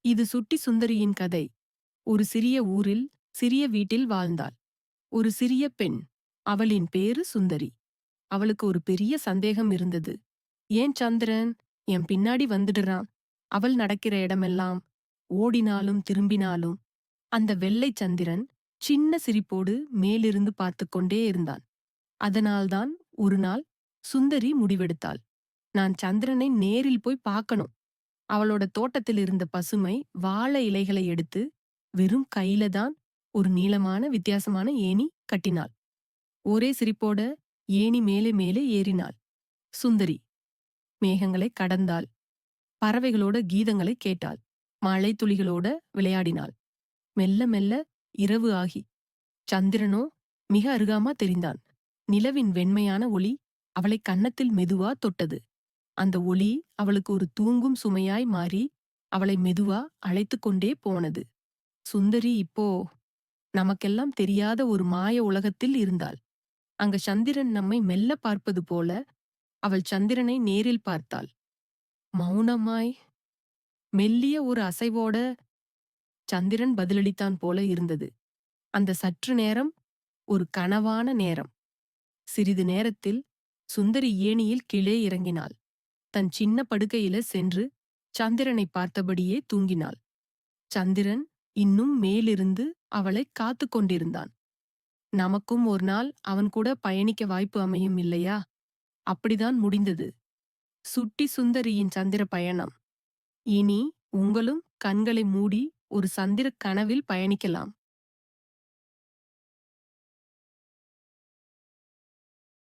இது சுட்டி சுந்தரியின் கதை. ஒரு சிறிய ஊரில் சிறிய வீட்டில் வாழ்ந்தாள். ஒரு சிறிய பெண். அவளின் பேரு சுந்தரி. அவளுக்கு ஒரு பெரிய சந்தேகம் இருந்தது. ஏன் சந்திரன்? என் பின்னாடி வந்துடுறான். அவள் நடக்கிற இடமெல்லாம் ஓடினாலும் திரும்பினாலும் அந்த வெள்ளை சந்திரன் சின்ன சிரிப்போடு மேலிருந்து பார்த்து கொண்டே இருந்தான். அதனால்தான் ஒரு நாள் சுந்தரி முடிவெடுத்தாள். நான் சந்திரனை நேரில் போய் பார்க்கணும். அவளோட தோட்டத்தில் இருந்த பசுமை வாழை இலைகளை எடுத்து வெறும் கையில தான் ஒரு நீளமான வித்தியாசமான ஏணி கட்டினாள். ஒரே சிரிப்போட ஏணி மேலே மேலே ஏறினாள். சுந்தரி மேகங்களை கடந்தாள். பறவைகளோட கீதங்களை கேட்டாள். மழை துளிகளோட விளையாடினாள். மெல்ல மெல்ல இரவு ஆகி. சந்திரனோ மிக அருகாமா தெரிந்தான். நிலவின் வெண்மையான ஒளி அவளை கன்னத்தில் மெதுவா தொட்டது. அந்த ஒளி அவளுக்கு ஒரு தூங்கும் சுமையாய் மாறி அவளை மெதுவா அழைத்து கொண்டே போனது. சுந்தரி இப்போ நமக்கெல்லாம் தெரியாத ஒரு மாய உலகத்தில் இருந்தாள். அங்க சந்திரன் நம்மை மெல்ல பார்ப்பது போல அவள் சந்திரனை நேரில் பார்த்தாள். மௌனமாய் மெல்லிய ஒரு அசைவோட சந்திரன் பதிலளித்தான் போல இருந்தது. அந்த சற்று நேரம் ஒரு கனவான நேரம். சிறிது நேரத்தில் சுந்தரி ஏணியில் கீழே இறங்கினாள். தன் சின்ன படுக்கையில சென்று சந்திரனை பார்த்தபடியே தூங்கினாள். சந்திரன் இன்னும் மேலிருந்து அவளை காத்து கொண்டிருந்தான். நமக்கும் ஒரு நாள் அவன் கூட பயணிக்க வாய்ப்பு அமையும் இல்லையா? அப்படிதான் முடிந்தது. சுட்டி சுந்தரியின் சந்திர பயணம் இனி உங்களும் கண்களை மூடி ஒரு சந்திர கனவில் பயணிக்கலாம்.